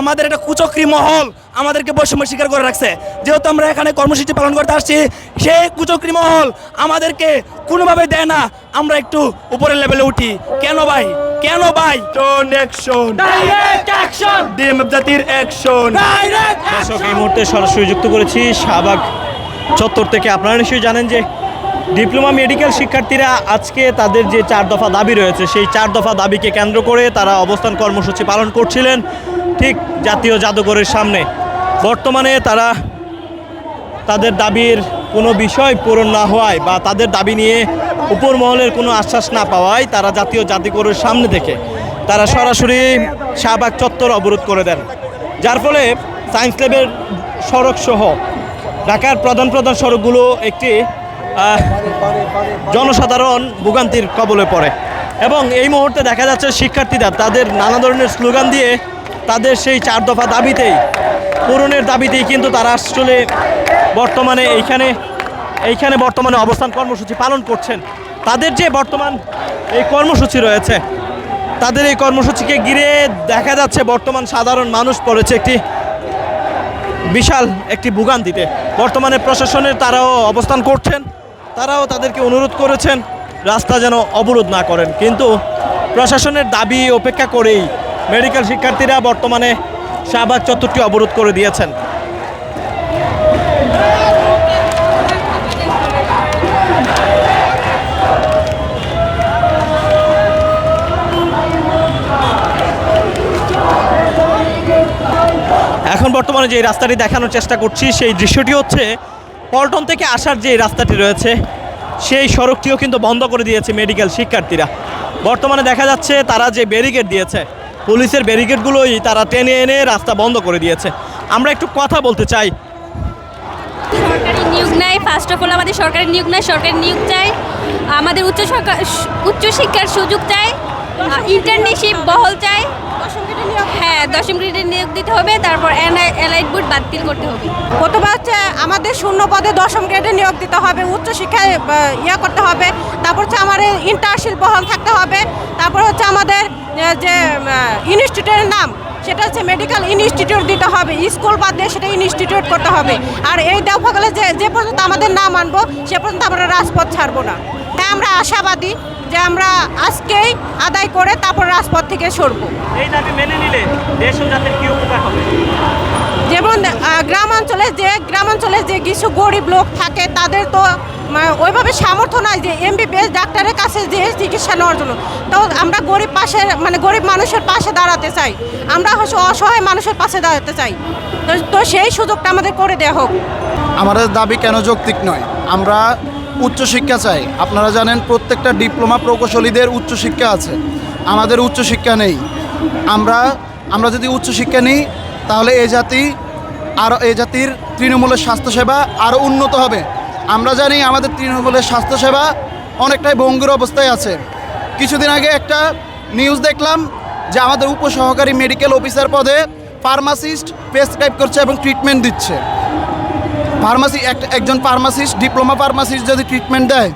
আমাদের একটা কুচক্রি মহল আমাদেরকে বৈষম্য স্বীকার করে রাখছে। যেহেতু আমরা এখানে কর্মসূচি পালন করতে আসছি সেই কুচক্রি মহল আমাদেরকে কোনোভাবে দেয় না। আমরা একটু উপরের লেভেলে উঠি। কেন ভাই? কেন ভাই? অ্যাকশন ডিম জাতির অ্যাকশন দর্শক এই মুহূর্তে সরাসরি যুক্ত করেছি শাহবাগ চত্বর থেকে। আপনারা নিশ্চয়ই জানেন যে ডিপ্লোমা মেডিকেল শিক্ষার্থীরা আজকে তাদের যে চার দফা দাবি রয়েছে, সেই চার দফা দাবিকে কেন্দ্র করে তারা অবস্থান কর্মসূচি পালন করছিলেন ঠিক জাতীয় জাদুঘরের সামনে। বর্তমানে তারা তাদের দাবির কোনো বিষয় পূরণ না হওয়ায় বা তাদের দাবি নিয়ে উপর মহলের কোনো আশ্বাস না পাওয়ায় তারা জাতীয় জাদুঘরের সামনে থেকে তারা সরাসরি শাহবাগ চত্বর অবরোধ করে দেন। যার ফলে সায়েন্স ল্যাবের সড়ক সহ ঢাকার প্রধান প্রধান সড়কগুলো একটি জনসাধারণ ভোগান্তির কবলে পড়ে। এবং এই মুহূর্তে দেখা যাচ্ছে শিক্ষার্থীরা তাদের নানা ধরনের স্লোগান দিয়ে তাদের সেই চার দফা দাবিতেই, পূরণের দাবিতেই কিন্তু তারা আসলে বর্তমানে এইখানে এইখানে বর্তমানে অবস্থান কর্মসূচি পালন করছেন। তাদের যে বর্তমান এই কর্মসূচি রয়েছে, তাদের এই কর্মসূচিকে ঘিরে দেখা যাচ্ছে বর্তমান সাধারণ মানুষ পড়েছে একটি বিশাল একটি ভোগান্তিতে। বর্তমানে প্রশাসনের তারাও অবস্থান করছেন। তারাও তাদেরকে অনুরোধ করেছেন, রাস্তা যেন অবরোধ না করেন। কিন্তু প্রশাসনের দাবি উপেক্ষা করেই মেডিকেল শিক্ষার্থীরা বর্তমানে শাহবাগ চত্বরটি অবরোধ করে দিয়েছেন। এখন বর্তমানে যে রাস্তাটি দেখানোর চেষ্টা করছি, সেই দৃশ্যটি হচ্ছে পল্টন থেকে আসার যে রাস্তাটি রয়েছে সেই সড়কটিও কিন্তু বন্ধ করে দিয়েছে মেডিকেল শিক্ষার্থীরা। বর্তমানে দেখা যাচ্ছে তারা যে ব্যারিকেড দিয়েছে পুলিশের ব্যারিকেডগুলোই তারা টেনে এনে রাস্তা বন্ধ করে দিয়েছে। আমরা একটু কথা বলতে চাই। সরকারি নিয়োগ নাই ফার্স্ট অফ অল আমাদের সরকারি নিয়োগ নাই সরকারি নিয়োগ চাই আমাদের উচ্চ সরকার উচ্চ সুযোগ চাই ইন্টার্নশিপ বহল চাই। হ্যাঁ দশম গ্রেডে নিয়োগ দিতে হবে তারপর এলাইট বোর্ড বাতিল করতে হবে। প্রথমে হচ্ছে আমাদের শূন্য পদে দশম গ্রেডে নিয়োগ দিতে হবে উচ্চ শিক্ষায় আহ, ইয়ে করতে হবে তারপর হচ্ছে আমাদের ইন্টার্নশিপ বহাল থাকতে হবে তারপর হচ্ছে আমাদের যে ইনস্টিটিউটের নাম সেটা হচ্ছে মেডিকেল ইনস্টিটিউট দিতে হবে স্কুল বাদ দিয়ে সেটা ইনস্টিটিউট করতে হবে। আর এই দেওয়া গেলে যে যে পর্যন্ত আমাদের নাম আনব সে পর্যন্ত আমরা রাজপথ ছাড়বো না। হ্যাঁ আমরা আশাবাদী যে আমরা আজকেই আদায় করে তারপর রাজপথ থেকে সরবো। এই দাবি মেনে নিলে দেশ ও জাতির কি উপকার হবে? যেমন আহ, গ্রাম অঞ্চলে যে গ্রাম অঞ্চলে যে কিছু গরিব লোক থাকে তাদের তো ওইভাবে সামর্থ্য নাই যে এমবিবিএস ডাক্তারের কাছে যে চিকিৎসা নেওয়ার জন্য। তো আমরা গরিব পাশে মানে গরিব মানুষের পাশে দাঁড়াতে চাই। আমরা হচ্ছে অসহায় মানুষের পাশে দাঁড়াতে চাই। তো- তো সেই সুযোগটা আমাদের করে দেওয়া হোক। আমাদের দাবি কেন যৌক্তিক নয়? আমরা উচ্চশিক্ষা চাই। আপনারা জানেন প্রত্যেকটা ডিপ্লোমা প্রকৌশলীদের উচ্চশিক্ষা আছে। আমাদের উচ্চশিক্ষা নেই। আমরা আমরা যদি উচ্চশিক্ষা নিই, তাহলে এই জাতি আরও এই জাতির তৃণমূলের স্বাস্থ্যসেবা আরও উন্নত হবে। আমরা জানি আমাদের তৃণমূলের স্বাস্থ্যসেবা অনেকটাই ভঙ্গুর অবস্থায় আছে। কিছুদিন আগে একটা নিউজ দেখলাম যে আমাদের উপসহকারী মেডিকেল অফিসার পদে ফার্মাসিস্ট প্রেসক্রাইব করছে এবং ট্রিটমেন্ট দিচ্ছে। ফার্মাসি এক- একজন ফার্মাসিস্ট ডিপ্লোমা ফার্মাসিস্ট যদি ট্রিটমেন্ট দেয়,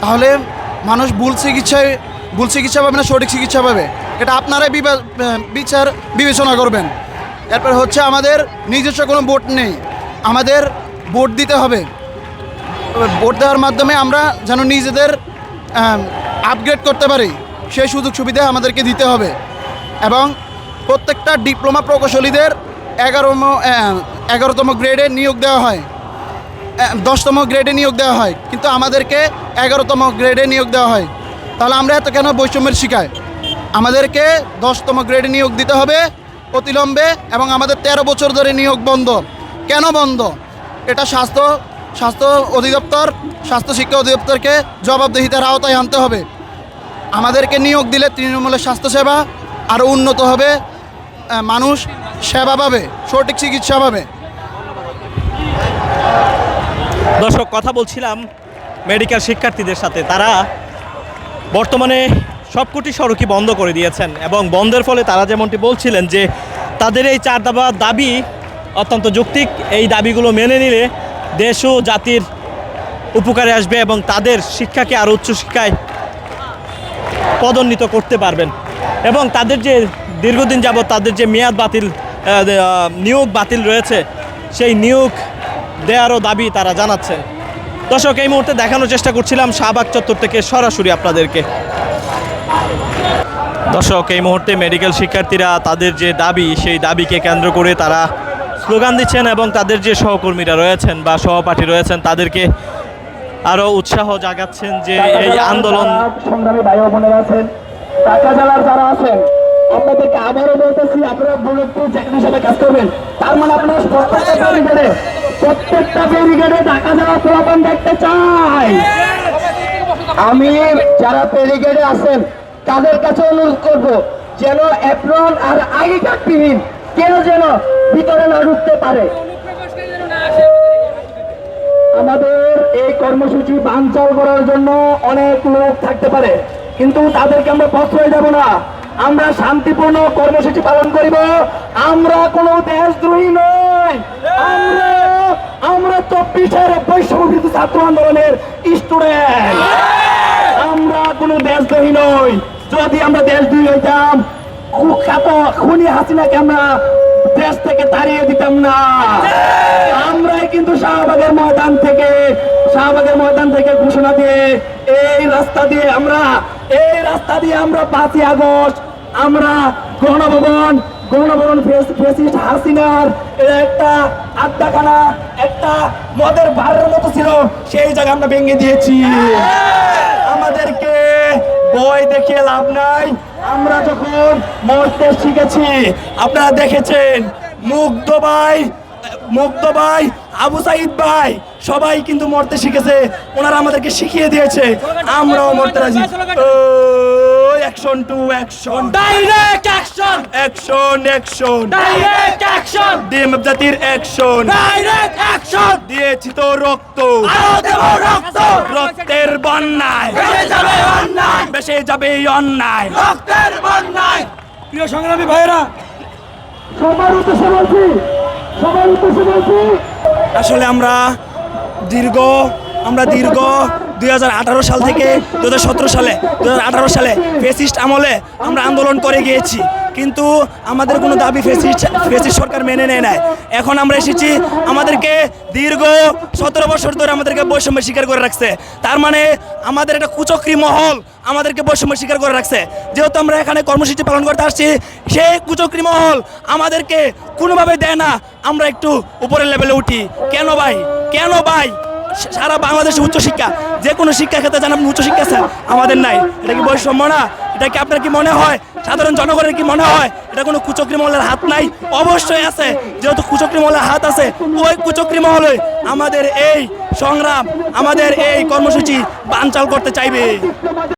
তাহলে মানুষ ভুল চিকিৎসায়, ভুল চিকিৎসা পাবে না, সঠিক চিকিৎসা পাবে। এটা আপনারাই বিচার, বিবেচনা করবেন। এরপর হচ্ছে আমাদের নিজস্ব কোনো বোর্ড নেই। আমাদের ভোট দিতে হবে। ভোট দেওয়ার মাধ্যমে আমরা যেন নিজেদের আপগ্রেড করতে পারি, সেই সুযোগ সুবিধা আমাদেরকে দিতে হবে। এবং প্রত্যেকটা ডিপ্লোমা প্রকৌশলীদের এগারোম এগারোতম গ্রেডে নিয়োগ দেওয়া হয়। দশতম গ্রেডে নিয়োগ দেওয়া হয়, কিন্তু আমাদেরকে এগারোতম গ্রেডে নিয়োগ দেওয়া হয়। তাহলে আমরা এত কেন বৈষম্যের শিকার? আমাদেরকে দশতম গ্রেডে নিয়োগ দিতে হবে অতিলম্বে এবং আমাদের ১৩ বছর ধরে নিয়োগ বন্ধ। কেন বন্ধ? এটা স্বাস্থ্য স্বাস্থ্য অধিদপ্তর, স্বাস্থ্য শিক্ষা অধিদপ্তরকে জবাবদিহিতার আওতায় আনতে হবে। আমাদেরকে নিয়োগ দিলে তৃণমূলের স্বাস্থ্যসেবা আরও উন্নত হবে মানুষ সেবা পাবে, সঠিক চিকিৎসা পাবে। দর্শক, কথা বলছিলাম মেডিকেল শিক্ষার্থীদের সাথে। তারা বর্তমানে সবকটি সড়কই বন্ধ করে দিয়েছেন এবং বন্ধের ফলে তারা যেমনটি বলছিলেন যে তাদের এই চার দাবা দাবি অত্যন্ত যৌক্তিক। এই দাবিগুলো মেনে নিলে দেশ ও জাতির উপকারে আসবে এবং তাদের শিক্ষাকে আরও উচ্চশিক্ষায় পদোন্নীত করতে পারবেন। এবং তাদের যে দীর্ঘদিন যাবৎ তাদের যে মেয়াদ বাতিল নিয়োগ বাতিল রয়েছে, সেই নিয়োগ দেওয়ারও দাবি তারা জানাচ্ছেন দর্শক এই মুহূর্তে দেখানোর চেষ্টা করছিলাম শাহবাগ চত্বর থেকে সরাসরি আপনাদেরকে। দর্শক এই মুহূর্তে মেডিকেল শিক্ষার্থীরা তাদের যে দাবি সেই দাবিকে কেন্দ্র করে তারা স্লোগান দিচ্ছেন এবং তাদের যে সহকর্মীরা রয়েছেন বা সহপাঠী রয়েছেন তাদেরকে আরও উৎসাহ জাগাচ্ছেন যে এই আন্দোলন সংগ্রামী ভাই বোনেরা আছেন টাকা জেলার যারা আছেন আপনাদেরকে আবারও বলতেছি আপনারা হিসেবে কাজ করবেন। তার মানে আপনারা প্রত্যেকটা ব্যারিকেডে টাকা দেওয়া প্রলাপন দেখতে চাই। আমি যারা ব্যারিকেডে আছেন, তাদের কাছে অনুরোধ করব যেন অ্যাপ্রন আর আগে কাটবিহীন কেউ যেন ভিতরে না ঢুকতে পারে। আমাদের এই কর্মসূচি বানচাল করার জন্য অনেক লোক থাকতে পারে, কিন্তু তাদেরকে আমরা প্রশ্রয় দেব না। আমরা শান্তিপূর্ণ কর্মসূচি পালন করিব। আমরা কোনো দেশদ্রোহী নই। আমরা আমরা চব্বিশের বৈষম্য ছাত্র আন্দোলনের স্টুডেন্ট আমরা কোনো দেশদ্রোহী নই। যদি আমরা দেশ দেশদ্রোহী হইতাম কুখ্যাত খুনি হাসিনাকে আমরা দেশ থেকে তাড়িয়ে দিতাম না। আমরাই কিন্তু শাহবাগের ময়দান থেকে, শাহবাগের ময়দান থেকে ঘোষণা দিয়ে, এই রাস্তা দিয়ে আমরা, এই রাস্তা দিয়ে আমরা পাঁচই আগস্ট, আমরা গণভবন এর একটা একটা মদের মতো ছিল সেই আমরা ভেঙে আমাদেরকে লাভ নাই আমরা যখন মরতে শিখেছি আপনারা দেখেছেন মুগ্ধ ভাই মুগ্ধ ভাই আবু সাইদ ভাই সবাই কিন্তু মরতে শিখেছে ওনারা আমাদেরকে শিখিয়ে দিয়েছে আমরাও মরতে রাজি action to action direct action action action direct action ডিম জাতির অ্যাকশন ডাইরেক্ট অ্যাকশন দিয়েছি তো রক্ত। আরও দেব রক্ত! রক্তের বন্যায়। বেশে যাবে অন্যায়। বেশে যাবে অন্যায়। রক্তের বন্যায়। প্রিয় সংগ্রামী ভাইয়েরা সবার উদ্দেশ্যে বলছি সবার উদ্দেশ্যে বলছি। আসলে আমরা দীর্ঘ আমরা দীর্ঘ দু হাজার আঠারো সাল থেকে দু হাজার সতেরো সালে দু হাজার আঠারো সালে ফেসিস্ট আমলে আমরা আন্দোলন করে গিয়েছি। কিন্তু আমাদের কোনো দাবি ফেসিস্ট ফেসিস্ট সরকার মেনে নেয় নাই। এখন আমরা এসেছি, আমাদেরকে দীর্ঘ সতেরো বছর ধরে আমাদেরকে বৈষম্য স্বীকার করে রাখছে। তার মানে আমাদের একটা কুচক্রি মহল আমাদেরকে বৈষম্য স্বীকার করে রাখছে। যেহেতু আমরা এখানে কর্মসূচি পালন করতে আসছি, সেই কুচক্রি মহল আমাদেরকে কোনোভাবে দেয় না। আমরা একটু উপরের লেভেলে উঠি। কেন ভাই? কেন ভাই? সারা বাংলাদেশে উচ্চশিক্ষা যে কোনো শিক্ষা ক্ষেত্রে জানেন উচ্চশিক্ষা স্যার, আমাদের নাই। এটা কি বৈষম্য না? এটা কি আপনার কি মনে হয়? সাধারণ জনগণের কি মনে হয়? এটা কোনো কুচক্রি মহলের হাত নাই? অবশ্যই আছে। যেহেতু কুচক্রি মহলের হাত আছে, ওই কুচক্রি মহলে আমাদের এই সংগ্রাম, আমাদের এই কর্মসূচি বানচাল করতে চাইবে।